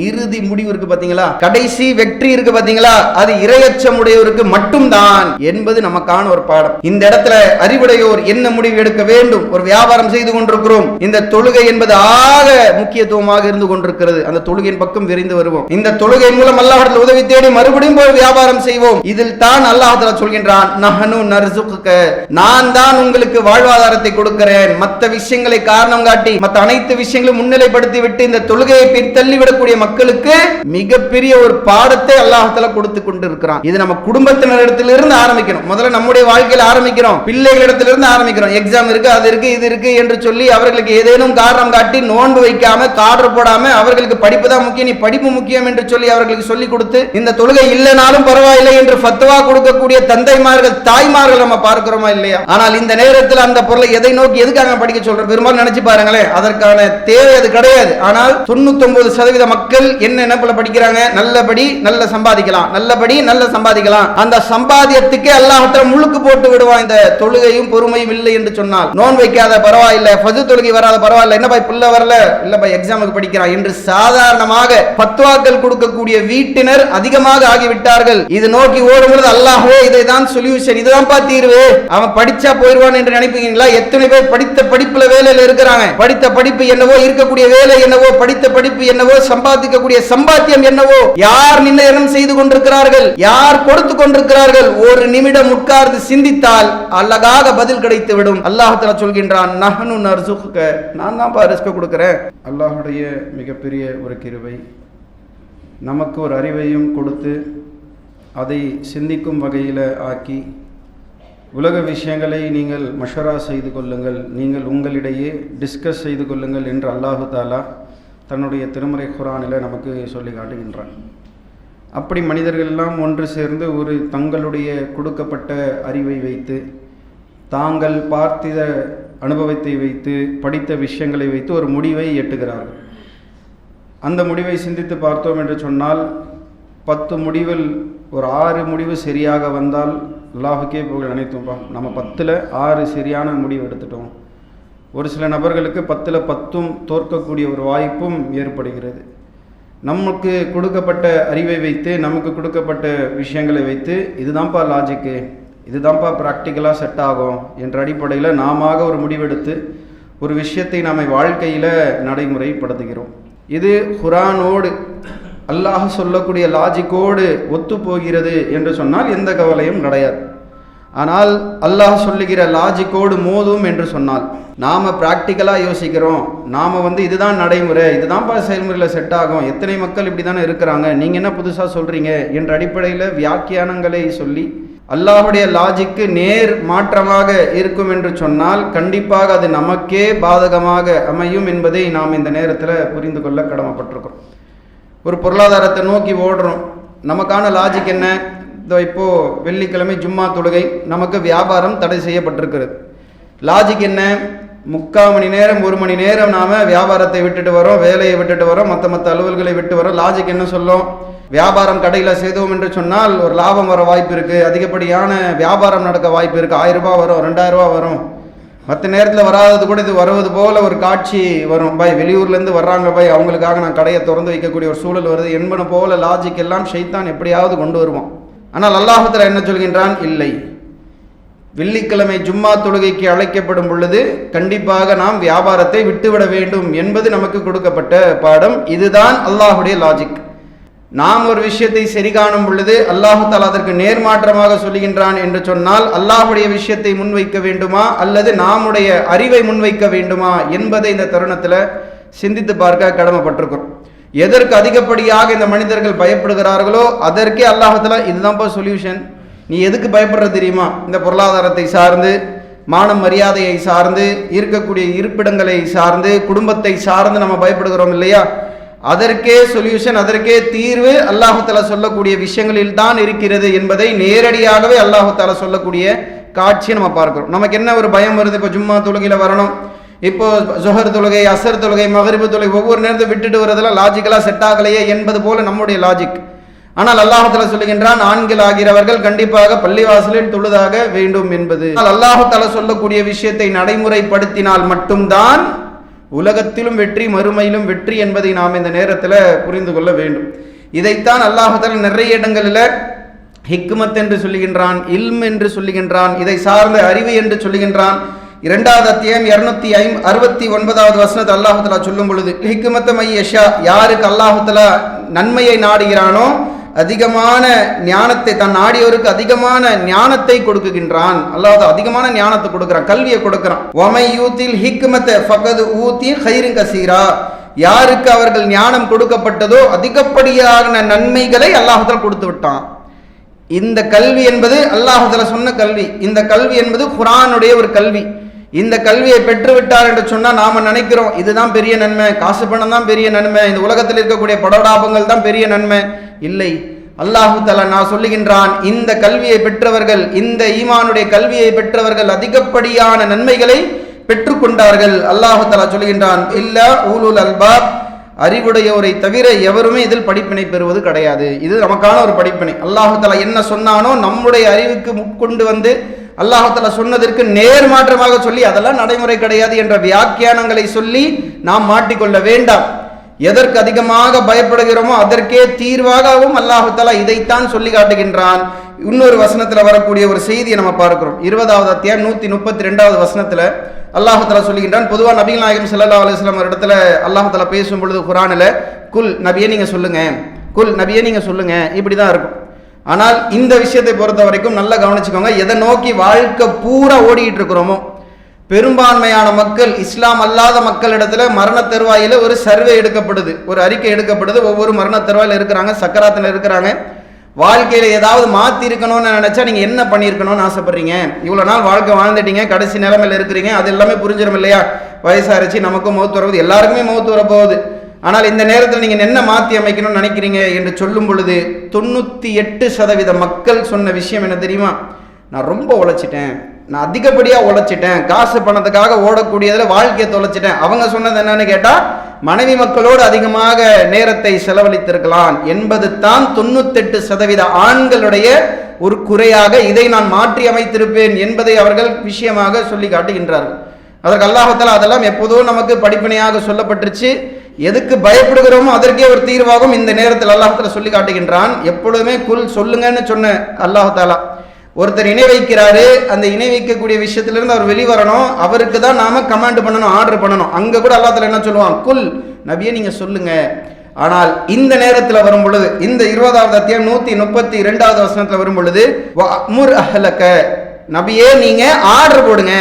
இறுதி முடிவு இருக்கு பாத்தீங்களா? கடைசி வெற்றி இருக்கு பாத்தீங்களா? அது இரையச்சமுடையவருக்கு மட்டும்தான் என்பது நமக்கான ஒரு பாடம். இந்த இடத்துல அறிவுடையோர் என்ன முடிவு எடுக்க வேண்டும்? ஒரு வியாபாரம் செய்து கொண்டிருக்கிறோம். இந்த தொழுகை என்பது ஆக முக்கியத்துவமாக இருந்து கொண்டிருக்கிறது. அந்த தொழுகையின் பக்கம் விரைந்து வருவோம். இந்த தொழுகை மூலம் அல்லாஹிடத்தில் உதவி தேடி மறுபடியும் போய் வியாபாரம் செய்வோம். இதில் தான் அல்லாஹ் சொல்கின்றான் நஹனு நர்சுக்க நான் தான் உங்களுக்கு வாழ்வாதாரத்தை கொடுக்கிறேன். மற்ற விஷயங்களை காரணம் காட்டி மற்ற அனைத்து விஷயங்களும் முன்னிலைப்படுத்தி விட்டு இந்த தொழுகையை பின் விடக்கூடிய மக்களுக்கு மிகப்பெரிய ஒரு பாடத்தை அல்லாஹால கொடுத்து கொண்டு இருக்கிறான் இது நம்ம குடும்பத்தினரிடத்திலிருந்து ஆரம்பிக்கணும். முதல்ல நம்முடைய வாழ்க்கையில் ஆரம்பிக்கிறோம். பிள்ளைகளிடத்திலிருந்து ஆரம்பிக்கிறோம். எக்ஸாம் இருக்கு அது இருக்கு இது இருக்கு என்று சொல்லி அவர்களுக்கு ஏதேனும் காரணம் காட்டி நோன்பு வைக்காம கார்டர் போடாம அவர்களுக்கு படிப்பு தான் முக்கியம் நீ படிப்பு முக்கியம் என்று சொல்லி அவர்களுக்கு சொல்லி கொடுத்து இந்த தொழுகை இல்லைனாலும் பரவாயில்லை என்று ஃபத்துவா கொடுக்கக்கூடிய தந்தைமார்கள் தாய்மார்கள் நம்ம பார்க்கிறோமா இல்லையா? ஆனால் இந்த நேரத்தில் அந்த பொருளை எதை நோக்கி எதுக்காக படிக்க சொல்றோம்? பெரும்பாலும் நினைச்சு பாருங்களேன் அதற்கான தேவை அது கிடையாது. ஆனால் தொண்ணூத்தி சதவீத மக்கள் என்ன நினைப்புல படிக்கிறாங்க? நல்லபடி நல்ல சம்பாதிக்கலாம். நல்லபடி நல்ல சம்பாதிக்கலாம். அந்த சம்பாதியத்துக்கே அல்லாஹத்துல முழுக்கு போட்டு விடுவான். இந்த தொழுகையும் பொறுமையும் இல்லை என்று சொன்னால். நோன் வைக்காத பரவாயில்லை. ஃபஜு தொழுகை வராத பரவாயில்ல. என்னப்பா பிள்ளை வரல? இல்லப்பா எக்ஸாமுக்கு படிக்கிறான் என்று சாதாரணமாக பத்வாக்கள் கொடுக்கக்கூடிய வீட்டினர் அதிகமாக ஆகிவிட்டார்கள். இது நோக்கி ஓடும் பொழுது அல்லாஹே இதை தான் சொல்யூஷன் இதுதான் தீர்வு. அவன் படிச்சா போயிடுவான் என்று நினைப்பீங்களா? எத்தனை பேர் படித்த படிப்புல வேலையில இருக்கிறாங்க? படித்த படிப்பு என்னவோ இருக்கக்கூடிய வேலை என்னவோ படித்த படிப்பு என்னவோ சம்பாதிக்கக்கூடிய சம்பாத்தியம் என்னவோ? யார் நிர்ணயம் செய்து கொண்டிருக்கிறார்கள்? யார் கொடுத்து கொண்டிருக்கிறார்கள்? ஒரு நிமிடம் உட்கார்ந்து சிந்தித்தால் அழகாக பதில் கிடைத்து விடும் அல்லாஹ் சொல்கின்றான் நகனு நர்சுக்க நான் தான் ரிஸ்க் கொடுக்குறேன். அல்லாஹுடைய மிகப்பெரிய ஒரு கிருவை நமக்கு ஒரு அறிவையும் கொடுத்து அதை சிந்திக்கும் வகையில் ஆக்கி உலக விஷயங்களை நீங்கள் மஷரா செய்து கொள்ளுங்கள் நீங்கள் உங்களிடையே டிஸ்கஸ் செய்து கொள்ளுங்கள் என்று அல்லாஹு தாலா தன்னுடைய திருமறை குரானில் நமக்கு சொல்லி காட்டுகின்றான். அப்படி மனிதர்கள் எல்லாம் ஒன்று சேர்ந்து ஒரு தங்களுடைய கொடுக்கப்பட்ட அறிவை வைத்து தாங்கள் பார்த்தித அனுபவத்தை வைத்து படித்த விஷயங்களை வைத்து ஒரு முடிவை எட்டுகிறார்கள். அந்த முடிவை சிந்தித்து பார்த்தோம் என்று சொன்னால் பத்து முடிவில் ஒரு ஆறு முடிவு சரியாக வந்தால் அல்லாஹுக்கே புகழ் நினைத்தோம்ப்பா நம்ம பத்தில் ஆறு சரியான முடிவு எடுத்துட்டோம். ஒரு சில நபர்களுக்கு பத்தில் பத்தும் தோற்கக்கூடிய ஒரு வாய்ப்பும் ஏற்படுகிறது. நமக்கு கொடுக்கப்பட்ட அறிவை வைத்து நமக்கு கொடுக்கப்பட்ட விஷயங்களை வைத்து இதுதான்ப்பா லாஜிக்கு இதுதான்ப்பா ப்ராக்டிக்கலாக செட் ஆகும் என்ற அடிப்படையில் நாம ஒரு முடிவெடுத்து ஒரு விஷயத்தை நாம் வாழ்க்கையில் நடைமுறைப்படுத்துகிறோம். இது குரானோடு அல்லாஹ் சொல்லக்கூடிய லாஜிக்கோடு ஒத்து போகிறது என்று சொன்னால் எந்த கவலையும் கிடையாது. ஆனால் அல்லாஹ் சொல்லுகிற லாஜிக்கோடு மோதும் என்று சொன்னால் நாம் ப்ராக்டிக்கலாக யோசிக்கிறோம். நாம் வந்து இதுதான் நடைமுறை இதுதான்ப்பா செயல்முறையில் செட் ஆகும். எத்தனை மக்கள் இப்படி தானே இருக்கிறாங்க? நீங்கள் என்ன புதுசாக சொல்கிறீங்க என்ற அடிப்படையில் வியாக்கியானங்களை சொல்லி அல்லாஹுடைய லாஜிக்கு நேர் மாற்றமாக இருக்கும் என்று சொன்னால் கண்டிப்பாக அது நமக்கே பாதகமாக அமையும் என்பதை நாம் இந்த நேரத்தில் புரிந்து கொள்ள கடமைப்பட்டிருக்கிறோம். ஒரு பொருளாதாரத்தை நோக்கி ஓடுறோம். நமக்கான லாஜிக் என்ன? இதோ இப்போது வெள்ளிக்கிழமை ஜும்மா தொழுகை நமக்கு வியாபாரம் தடை செய்யப்பட்டிருக்கிறது. லாஜிக் என்ன? முக்கால் மணி நேரம் ஒரு மணி நேரம் நாம் வியாபாரத்தை விட்டுட்டு வரோம் வேலையை விட்டுட்டு வரோம் மற்ற மற்ற அலுவல்களை விட்டு வரோம். லாஜிக் என்ன சொல்லும்? வியாபாரம் கடையில் செய்தோம் என்று சொன்னால் ஒரு லாபம் வர வாய்ப்பு இருக்குது அதிகப்படியான வியாபாரம் நடக்க வாய்ப்பு இருக்குது ஆயிரம் ரூபாய் வரும் ரெண்டாயிரம் ரூபா வரும். மற்ற நேரத்தில் வராதது கூட இது வருவது போல ஒரு காட்சி வரும். பாய் வெளியூர்லேருந்து வர்றாங்க பாய் அவங்களுக்காக நான் கடையை திறந்து வைக்கக்கூடிய ஒரு சூழல் வருது. என்பன போல லாஜிக் எல்லாம் ஷைத்தான் எப்படியாவது கொண்டு வருவோம் ஆனால் அல்லாஹத்தில் என்ன சொல்கின்றான்? இல்லை. வெள்ளிக்கிழமை ஜும்மா தொழுகைக்கு அழைக்கப்படும் பொழுது கண்டிப்பாக நாம் வியாபாரத்தை விட்டுவிட வேண்டும் என்பது நமக்கு கொடுக்கப்பட்ட பாடம். இதுதான் அல்லாஹுடைய லாஜிக் நாம் ஒரு விஷயத்தை சரி காணும் பொழுது அல்லாஹு தாலா அதற்கு நேர்மாற்றமாக சொல்லுகின்றான் என்று சொன்னால் அல்லாஹுடைய விஷயத்தை முன்வைக்க வேண்டுமா? அல்லது நாமுடைய அறிவை முன்வைக்க வேண்டுமா? என்பதை இந்த தருணத்தில் சிந்தித்து பார்க்க கடமைப்பட்டிருக்கிறோம். எதற்கு அதிகப்படியாக இந்த மனிதர்கள் பயப்படுகிறார்களோ அதற்கே அல்லாஹத்தில் இதுதான்ப்பா சொல்யூஷன் நீ எதுக்கு பயப்படுற தெரியுமா? இந்த பொருளாதாரத்தை சார்ந்து மான மரியாதையை சார்ந்து இருக்கக்கூடிய இருப்பிடங்களை சார்ந்து குடும்பத்தை சார்ந்து நம்ம பயப்படுகிறோம் இல்லையா? அதற்கே சொல்யூஷன் அதற்கே தீர்வு அல்லாஹால சொல்லக்கூடிய விஷயங்களில் தான் இருக்கிறது என்பதை நேரடியாகவே அல்லாஹால சொல்லக்கூடிய காட்சியை நம்ம பார்க்கிறோம். நமக்கு என்ன ஒரு பயம் வருது? இப்போ ஜும்மா தொழுகையில் வரணும். இப்போ ஜொஹர் தொழுகை அசர் தொழுகை மகரிபு தொழுகை ஒவ்வொரு நேரத்தை விட்டுட்டு வரதெல்லாம் லாஜிக்கலாக செட் ஆகலையே என்பது போல நம்முடைய லாஜிக் ஆனால் அல்லாஹால சொல்லுகின்றான் ஆண்கள் ஆகிறவர்கள் கண்டிப்பாக பள்ளிவாசலில் தொழுதாக வேண்டும் என்பது. அல்லாஹால சொல்லக்கூடிய விஷயத்தை நடைமுறைப்படுத்தினால் மட்டும்தான் உலகத்திலும் வெற்றி மறுமையிலும் வெற்றி என்பதை நாம் இந்த நேரத்தில் புரிந்து கொள்ள வேண்டும். இதைத்தான் அல்லாஹால நிறைய இடங்களில் ஹிக்மத் என்று சொல்லுகின்றான் இல்ம் என்று சொல்லுகின்றான் இதை சார்ந்த அறிவு என்று சொல்லுகின்றான். இரண்டாவது அத்தியாயம் இருநூத்தி ஐ அறுபத்தி ஒன்பதாவது வசனத்தை அல்லாஹுத்தலா சொல்லும் பொழுது ஹிக்மத்த மையஷா யாருக்கு அல்லாஹுத்தலா நன்மையை நாடுகிறானோ அதிகமான ஞானத்தை தன் நாடியோருக்கு அதிகமான ஞானத்தை கொடுக்குகின்றான். அல்லாத அதிகமான ஞானத்தை கொடுக்குறான் கல்வியை கொடுக்குறான். ஒமை யூத்தில் ஹிக்மத்த ஃபகது ஊத்தி ஹைருங்க கசீரா. யாருக்கு அவர்கள் ஞானம் கொடுக்கப்பட்டதோ அதிகப்படியான நன்மைகளை அல்லாஹுத்தலா கொடுத்து விட்டான். இந்த கல்வி என்பது அல்லாஹுதல சொன்ன கல்வி. இந்த கல்வி என்பது குரானுடைய ஒரு கல்வி. இந்த கல்வியை பெற்றுவிட்டார் என்று சொன்னால் நாம் நினைக்கிறோம் இதுதான் பெரிய நன்மை. காசு பணம் தான் பெரிய நன்மை. இந்த உலகத்தில் இருக்கக்கூடிய படோடாபங்கள் தான் பெரிய நன்மை. இல்லை. அல்லாஹு தலா நான் சொல்லுகின்றான் இந்த கல்வியை பெற்றவர்கள் இந்த ஈமானுடைய கல்வியை பெற்றவர்கள் அதிகப்படியான நன்மைகளை பெற்றுக்கொண்டார்கள். அல்லாஹு தலா சொல்லுகின்றான் இல்ல ஊலுல் அல்பாப். அறிவுடையோரை தவிர எவருமே இதில் படிப்பினை பெறுவது கிடையாது. இது நமக்கான ஒரு படிப்பினை. தலா என்ன சொன்னானோ நம்முடைய அறிவுக்கு முட்கொண்டு வந்து அல்லாஹால சொன்னதற்கு நேர்மாற்றமாக சொல்லி அதெல்லாம் நடைமுறை கிடையாது என்ற வியாக்கியானங்களை சொல்லி நாம் மாட்டிக்கொள்ள வேண்டாம். எதற்கு அதிகமாக பயப்படுகிறோமோ அதற்கே தீர்வாகவும் அல்லாஹாலா இதைத்தான் சொல்லி காட்டுகின்றான். இன்னொரு வசனத்தில் வரக்கூடிய ஒரு செய்தியை நம்ம பார்க்கிறோம். இருபதாவது அத்தியாயம் நூத்தி முப்பத்தி ரெண்டாவது வசனத்துல அல்லாஹாலா சொல்லுகின்றான் பொதுவாக நபிகள் நாயகம் சல்லா அலுவலாம் ஒரு இடத்துல அல்லாஹாலா பேசும் பொழுது குரானில் குல் நபியே நீங்க சொல்லுங்க. குல் நபியே நீங்க சொல்லுங்க. இப்படி தான் இருக்கும். ஆனால் இந்த விஷயத்தை பொறுத்த வரைக்கும் நல்லா கவனிச்சுக்கோங்க. எதை நோக்கி வாழ்க்கை பூரா ஓடிக்கிட்டு இருக்கிறோமோ பெரும்பான்மையான மக்கள் இஸ்லாம் அல்லாத மக்களிடத்துல மரண தருவாயில ஒரு சர்வே எடுக்கப்படுது. ஒரு அறிக்கை எடுக்கப்படுது. ஒவ்வொரு மரண தருவாயில் இருக்கிறாங்க சக்கராத்தில் இருக்கிறாங்க. வாழ்க்கையில ஏதாவது மாத்தி இருக்கணும்னு நினைச்சா நீங்க என்ன பண்ணியிருக்கணும்னு ஆசைப்படுறீங்க? இவ்வளவு நாள் வாழ்க்கை வாழ்ந்துட்டீங்க கடைசி நிலைமையில இருக்கிறீங்க அது எல்லாமே புரிஞ்சிடும் இல்லையா? வயசாரிச்சு நமக்கும் மௌத்து வரப்போகுது எல்லாருக்குமே மௌத்து வரப்போகுது. ஆனால் இந்த நேரத்தில் நீங்கள் என்ன மாற்றி அமைக்கணும்னு நினைக்கிறீங்க என்று சொல்லும் பொழுது தொண்ணூற்றி எட்டு சதவீத மக்கள் சொன்ன விஷயம் என்ன தெரியுமா? நான் ரொம்ப உழைச்சிட்டேன். நான் அதிகப்படியாக உழைச்சிட்டேன். காசு பணத்துக்காக ஓடக்கூடியதில் வாழ்க்கையை தொலைச்சிட்டேன். அவங்க சொன்னது என்னன்னு கேட்டால் மனைவி மக்களோடு அதிகமாக நேரத்தை செலவழித்திருக்கலாம் என்பது தான் தொண்ணூத்தெட்டு சதவீத ஆண்களுடைய ஒரு குறையாக இதை நான் மாற்றி அமைத்திருப்பேன் என்பதை அவர்கள் விஷயமாக சொல்லி காட்டுகின்றார்கள் அதற்கு அல்லாஹத்தால் அதெல்லாம் எப்போதோ நமக்கு படிப்பனையாக சொல்லப்பட்டுருச்சு. எதுக்கு பயப்படுகிறோமோ அதற்கே ஒரு தீர்வாகும். இந்த நேரத்தில் அல்லாஹால சொல்லி காட்டுகின்றான். எப்பொழுதுமே குல் சொல்லுங்கன்னு சொன்ன அல்லாஹாலா ஒருத்தர் இணை வைக்கிறாரு. அந்த இணை வைக்கக்கூடிய விஷயத்திலிருந்து அவர் வெளிவரணும். அவருக்கு தான் நாம கமாண்ட் பண்ணணும் ஆர்டர் பண்ணணும். அங்க கூட அல்லாஹால என்ன சொல்லுவான்? குல். நபியை நீங்க சொல்லுங்க. ஆனால் இந்த நேரத்தில் வரும் பொழுது இந்த இருபதாவது அத்தியாயம் நூத்தி முப்பத்தி இரண்டாவது வசனத்தில் வரும் பொழுது முர் அஹலக்க நபியே நீங்க ஆர்டர் போடுங்க.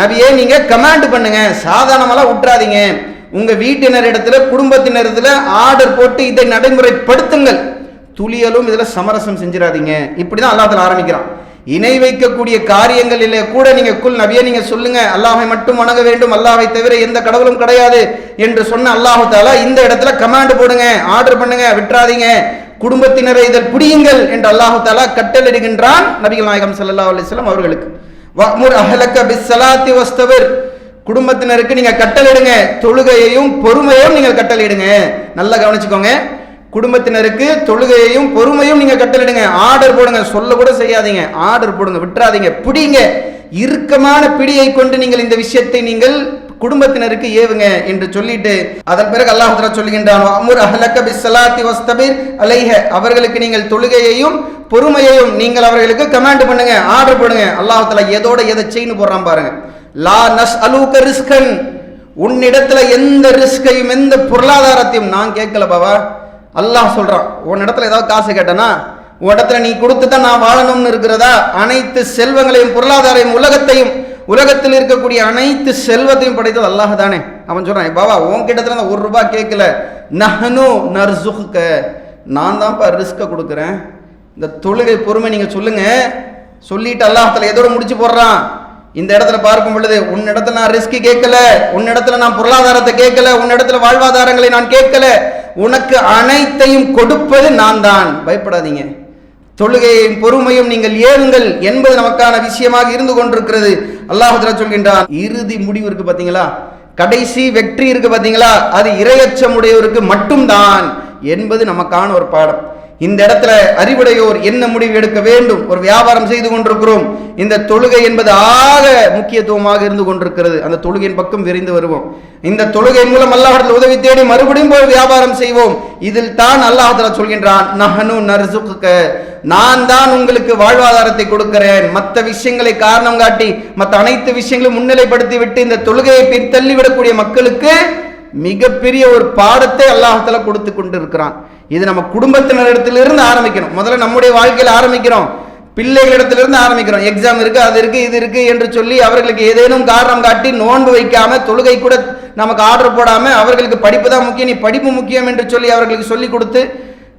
நபியே நீங்க கமாண்ட் பண்ணுங்க. சாதாரணமெல்லாம் விட்டுறாதீங்க உங்க வீட்டினர் இடத்துல குடும்பத்தினரிடத்துல ஆர்டர் போட்டு இதை நடைமுறைப்படுத்துங்கள். துளியலும் இதுல சமரசம் செஞ்சிடாதீங்க. இப்படிதான் அல்லாஹ் ஆரம்பிக்கிறான். இணை வைக்கக்கூடிய காரியங்களிலே கூட நீங்க குல் நபியே நீங்க சொல்லுங்க. அல்லாஹை மட்டும் வணங்க வேண்டும். அல்லாஹை தவிர எந்த கடவுளும் கிடையாது என்று சொன்ன அல்லாஹு தாலா இந்த இடத்துல கமாண்ட் போடுங்க. ஆர்டர் பண்ணுங்க. விட்டுறாதீங்க. குடும்பத்தினரை இதில் புடியுங்கள் என்று அல்லாஹு தாலா கட்டளிடுகின்றான் நபிகள் நாயகம் சல்லா அலிஸ்லாம் அவர்களுக்கு. வமுர் அஹலக்க பிஸ்ஸலாத்தி வஸ்தவர் குடும்பத்தினருக்கு நீங்க கட்டளையிடுங்க. தொழுகையையும் பொறுமையும் நீங்கள் கட்டளையிடுங்க. நல்லா கவனிச்சுக்கோங்க. குடும்பத்தினருக்கு தொழுகையையும் பொறுமையும் நீங்க கட்டளிடுங்க ஆர்டர் போடுங்க. சொல்ல கூட செய்யாதீங்க. ஆர்டர் போடுங்க. விட்டுறாதீங்க. பிடிங்க. இறுக்கமான பிடியை கொண்டு நீங்கள் இந்த விஷயத்தை நீங்கள் குடும்பத்தினருக்கு ஏவுங்க என்று சொல்லிட்டு அதன் பிறகு அல்லாஹ் சொல்லுகின்றான் அமுர் அஹலக்க பிஸ்ஸலாத்தி வஸ்தபிர் அலைஹ. அவர்களுக்கு நீங்கள் தொழுகையையும் பொறுமையையும் நீங்கள் அவர்களுக்கு கமாண்ட் பண்ணுங்க. ஆர்டர் பண்ணுங்க அல்லாஹ் எதோட எதை செயின் போடுறான் பாருங்க. லா நஸ் அலூக்க ரிஸ்கன். உன்னிடத்துல எந்த ரிஸ்கையும் எந்த பொருளாதாரத்தையும் நான் கேட்கல பாவா அல்லாஹ் சொல்கிறான் உன் இடத்துல ஏதாவது காசு கேட்டனா உன் நீ கொடுத்து தான் நான் வாழணும்னு இருக்கிறதா? அனைத்து செல்வங்களையும் பொருளாதாரையும் உலகத்தையும் உலகத்தில் இருக்கக்கூடிய அனைத்து செல்வத்தையும் படைத்தது அல்லாஹ் தானே. அவன் சொல்கிறான் பாபா உன் கிட்டத்துல ஒரு ரூபாய் கேட்கல. நஹனு நர்சுக்க. நான் தான்ப்பா ரிஸ்கை கொடுக்குறேன். இந்த தொழுகை பொறுமை நீங்கள் சொல்லுங்கள் சொல்லிட்டு அல்லாஹத்தில் எதோட முடிச்சு போடுறான். இந்த இடத்துல பார்க்கும் பொழுது உன்னிடத்துல நான் ரிஸ்க் கேட்கல. உன்னிடத்துல நான் பொருளாதாரத்தை கேட்கல. உன்னிடத்துல வாழ்வாதாரங்களை நான் கேட்கல. உனக்கு அனைத்தையும் கொடுப்பது நான் தான். பயப்படாதீங்க. தொழுகையும் பொறுமையும் நீங்கள் ஏறுங்கள் என்பது நமக்கான விஷயமாக இருந்து கொண்டிருக்கிறது. அல்லாஹுல சொல்கின்றான். இறுதி முடிவு இருக்கு பாத்தீங்களா? கடைசி வெற்றி இருக்கு பாத்தீங்களா? அது இரையச்சமுடையவருக்கு மட்டும்தான் என்பது நமக்கான ஒரு பாடம். இந்த இடத்துல அறிவுடையோர் என்ன முடிவு எடுக்க வேண்டும்? ஒரு வியாபாரம் செய்து கொண்டிருக்கிறோம். இந்த தொழுகை என்பது ஆக முக்கியத்துவமாக இருந்து கொண்டிருக்கிறது. அந்த தொழுகையின் பக்கம் விரைந்து வருவோம். இந்த தொழுகை மூலம் அல்லாஹத்தில் உதவி தேடி மறுபடியும் போய் வியாபாரம் செய்வோம். இதில் தான் அல்லாஹத்துல சொல்கின்றான் நஹனு நர்சுக்க நான் தான் உங்களுக்கு வாழ்வாதாரத்தை கொடுக்கிறேன். மற்ற விஷயங்களை காரணம் காட்டி மற்ற அனைத்து விஷயங்களும் முன்னிலைப்படுத்தி விட்டு இந்த தொழுகையை பின்தள்ளிவிடக்கூடிய மக்களுக்கு மிகப்பெரிய ஒரு பாடத்தை அல்லாஹால கொடுத்து கொண்டு இருக்கிறான் இது நம்ம குடும்பத்தினரிடத்திலிருந்து ஆரம்பிக்கணும். முதல்ல நம்முடைய வாழ்க்கையில் ஆரம்பிக்கிறோம். பிள்ளைகளிடத்திலிருந்து ஆரம்பிக்கிறோம். எக்ஸாம் இருக்கு அது இருக்கு இது இருக்கு என்று சொல்லி அவர்களுக்கு ஏதேனும் காரணம் காட்டி நோன்பு வைக்காம தொழுகை கூட நமக்கு ஆர்டர் போடாம அவர்களுக்கு படிப்பு தான் முக்கியம். நீ படிப்பு முக்கியம் என்று சொல்லி அவர்களுக்கு சொல்லி கொடுத்து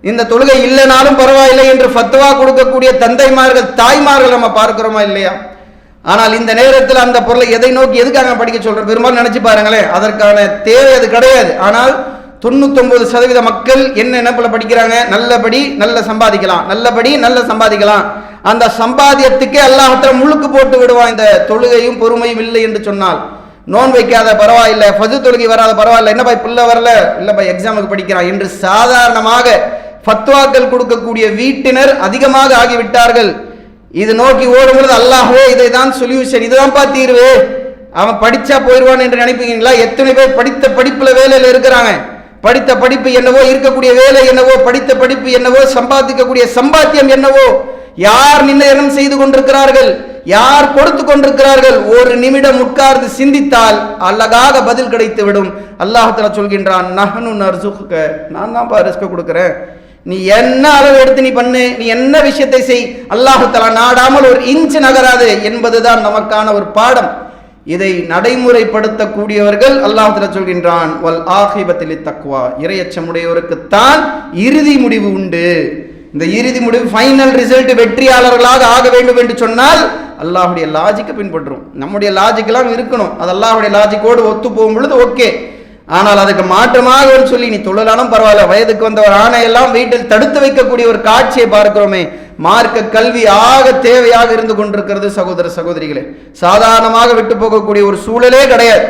இந்த தொழுகை இல்லைனாலும் பரவாயில்லை என்று ஃபத்துவா கொடுக்கக்கூடிய தந்தைமார்கள் தாய்மார்கள் நம்ம பார்க்கிறோமா இல்லையா? ஆனால் இந்த நேரத்தில் அந்த பொருளை எதை நோக்கி எதுக்காக படிக்க சொல்றோம் பெரும்பாலும் நினைச்சு பாருங்களேன் அதற்கான தேவை அது கிடையாது. ஆனால் தொண்ணூத்தொன்பது சதவீத மக்கள் என்ன நினைப்பில் படிக்கிறாங்க? நல்லபடி நல்ல சம்பாதிக்கலாம். நல்லபடி நல்ல சம்பாதிக்கலாம். அந்த சம்பாதியத்துக்கே அல்லாஹத்துல முழுக்கு போட்டு விடுவான். இந்த தொழுகையும் பொறுமையும் இல்லை என்று சொன்னால். நோன் வைக்காத பரவாயில்ல. ஃபது தொழுகை வராத பரவாயில்ல. என்னப்பா பிள்ளை வரல? இல்லைப்பா எக்ஸாமுக்கு படிக்கிறான் என்று சாதாரணமாக ஃபத்வாக்கள் கொடுக்கக்கூடிய வீட்டினர் அதிகமாக ஆகிவிட்டார்கள். இது நோக்கி ஓடும் பொழுது அல்லாஹோ இதை தான் சொல்யூஷன் இதுதான்ப்பா தீர்வு. அவன் படிச்சா போயிடுவான் என்று நினைப்பீங்களா? எத்தனை பேர் படித்த படிப்புல வேலையில் இருக்கிறாங்க? படித்த படிப்பு என்னவோ இருக்கக்கூடிய வேலை என்னவோ படித்த படிப்பு என்னவோ சம்பாதிக்கக்கூடிய சம்பாத்தியம் என்னவோ யார் நிர்ணயம் செய்து கொண்டிருக்கிறார்கள் யார் கொடுத்து கொண்டிருக்கிறார்கள் ஒரு நிமிடம் உட்கார்ந்து சிந்தித்தால் அழகாக பதில் கிடைத்து விடும் அல்லாஹத்துல சொல்கின்றான் நகனு நர்சுக்க நான் தான் ரிஸ்க் கொடுக்குறேன். நீ என்ன அளவு எடுத்து நீ பண்ணு நீ என்ன விஷயத்தை செய் அல்லாஹுத்தலா நாடாமல் ஒரு இன்ச்சு நகராது என்பதுதான் நமக்கான ஒரு பாடம். இதை நடைமுறைப்படுத்தக்கூடியவர்கள் அல்லாஹுல சொல்கின்றான் வல் ஆகிபத்தில் தக்குவா இரையச்சமுடையவருக்குத்தான் இறுதி முடிவு உண்டு. இந்த இறுதி முடிவு ஃபைனல் ரிசல்ட் வெற்றியாளர்களாக ஆக வேண்டும் என்று சொன்னால் அல்லாஹுடைய லாஜிக்கை பின்பற்றும் நம்முடைய லாஜிக்கெல்லாம் இருக்கணும். அது அல்லாஹுடைய லாஜிக்கோடு ஒத்து போகும் பொழுது ஓகே. ஆனால் அதுக்கு மாற்றமாக சொல்லி நீ தொழிலாலும் பரவாயில்ல வயதுக்கு வந்த ஒரு ஆணையெல்லாம் வீட்டில் தடுத்து வைக்கக்கூடிய ஒரு காட்சியை பார்க்கிறோமே மார்க்க கல்வி ஆக தேவையாக இருந்து கொண்டிருக்கிறது சகோதர சகோதரிகளே. சாதாரணமாக விட்டு போகக்கூடிய ஒரு சூழலே கிடையாது.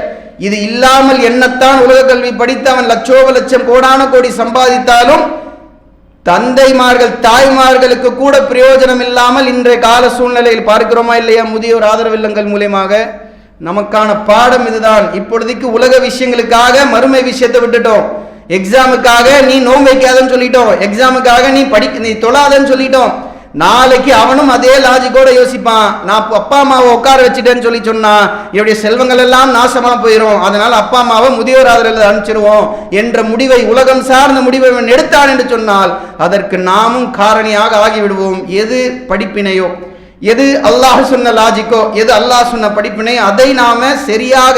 இது இல்லாமல் என்னத்தான் உலக கல்வி படித்து அவன் லட்சோப லட்சம் கோடான கோடி சம்பாதித்தாலும் தந்தைமார்கள் தாய்மார்களுக்கு கூட பிரயோஜனம் இல்லாமல் இன்றைய கால சூழ்நிலையில் பார்க்கிறோமா இல்லையா? முதியோர் ஆதரவு இல்லங்கள் மூலியமாக நமக்கான பாடம் இதுதான். இப்பொழுதைக்கு உலக விஷயங்களுக்காக மறுமை விஷயத்தை விட்டுட்டோம். எக்ஸாமுக்காக நீ நோம்பு வைக்காதன்னு சொல்லிட்டோம். எக்ஸாமுக்காக நீ படி நீ தொழாதன்னு சொல்லிட்டோம். நாளைக்கு அவனும் அதே லாஜிக்கோட யோசிப்பான். நான் அப்பா அம்மாவை உட்கார வச்சுட்டேன்னு சொல்லி சொன்னா என்னுடைய செல்வங்கள் எல்லாம் நாசமா போயிடும் அதனால அப்பா அம்மாவை முதியோர் ஆதரவில் அனுப்பிச்சிருவோம் என்ற முடிவை உலகம் சார்ந்த முடிவை எடுத்தான் என்று சொன்னால் அதற்கு நாமும் காரணியாக ஆகிவிடுவோம். எது படிப்பினையோ? எது அல்லாஹ் சொன்ன லாஜிக்கோ எது அல்லாஹ் சொன்ன படிப்பினை அதை நாம சரியாக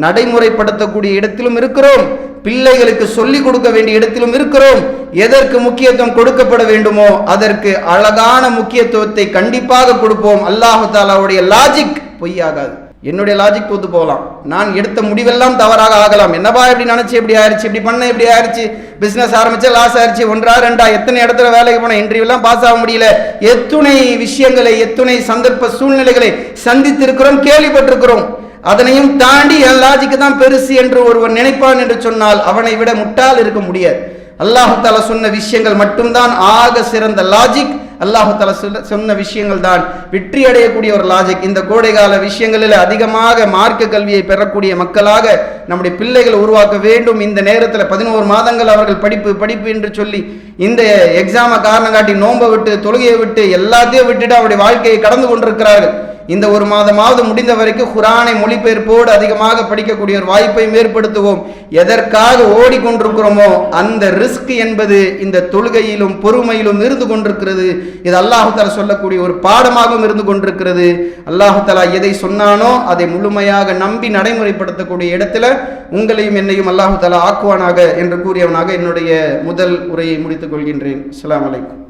நடைமுறைப்படுத்தக்கூடிய இடத்திலும் இருக்கிறோம். பிள்ளைகளுக்கு சொல்லிக் கொடுக்க வேண்டிய இடத்திலும் இருக்கிறோம். எதற்கு முக்கியத்துவம் கொடுக்கப்பட வேண்டுமோ அதற்கு அழகான முக்கியத்துவத்தை கண்டிப்பாக கொடுப்போம். அல்லாஹு தாலாவுடைய லாஜிக் பொய்யாகாது. என்னுடைய லாஜிக் ஒத்து போகலாம். நான் எடுத்த முடிவெல்லாம் தவறாக ஆகலாம். என்னப்பா இப்படி நினைச்சு இப்படி ஆயிடுச்சு இப்படி பண்ண இப்படி ஆயிடுச்சு பிஸ்னஸ் ஆரம்பிச்சு லாஸ் ஆயிடுச்சு ஒன்றா ரெண்டா எத்தனை இடத்துல வேலைக்கு போன இன்டர்வியூலாம் பாஸ் ஆக முடியல. எத்துணை விஷயங்களை எத்துணை சந்தர்ப்ப சூழ்நிலைகளை சந்தித்திருக்கிறோம் கேள்விப்பட்டிருக்கிறோம். அதனையும் தாண்டி என் லாஜிக்கு தான் பெருசு என்று ஒருவன் நினைப்பான் என்று சொன்னால் அவனை விட முட்டால் இருக்க முடியாது. அல்லாஹால சொன்ன விஷயங்கள் மட்டும்தான் ஆக சிறந்த லாஜிக் அல்லாஹால சொன்ன விஷயங்கள் தான் வெற்றி அடையக்கூடிய ஒரு லாஜிக் இந்த கோடைகால விஷயங்களில் அதிகமாக மார்க்க கல்வியை பெறக்கூடிய மக்களாக நம்முடைய பிள்ளைகளை உருவாக்க வேண்டும். இந்த நேரத்தில் பதினோரு மாதங்கள் அவர்கள் படிப்பு படிப்பு என்று சொல்லி இந்த எக்ஸாமை காரணம் காட்டி நோன்பை விட்டு தொழுகையை விட்டு எல்லாத்தையும் விட்டுட்டு அவருடைய வாழ்க்கையை கடந்து கொண்டிருக்கிறார்கள். இந்த ஒரு மாதமாவது முடிந்த வரைக்கும் குரானை மொழிபெயர்ப்போடு அதிகமாக படிக்கக்கூடிய ஒரு வாய்ப்பையும் ஏற்படுத்துவோம். எதற்காக ஓடிக்கொண்டிருக்கிறோமோ அந்த ரிஸ்க் என்பது இந்த தொழுகையிலும் பொறுமையிலும் இருந்து கொண்டிருக்கிறது. இது அல்லாஹால சொல்லக்கூடிய ஒரு பாடமாகவும் இருந்து கொண்டிருக்கிறது. அல்லாஹாலா எதை சொன்னானோ அதை முழுமையாக நம்பி நடைமுறைப்படுத்தக்கூடிய இடத்துல உங்களையும் என்னையும் அல்லாஹாலா ஆக்குவானாக என்று கூறியவனாக என்னுடைய முதல் உரையை முடித்துக் கொள்கின்றேன். அலாம்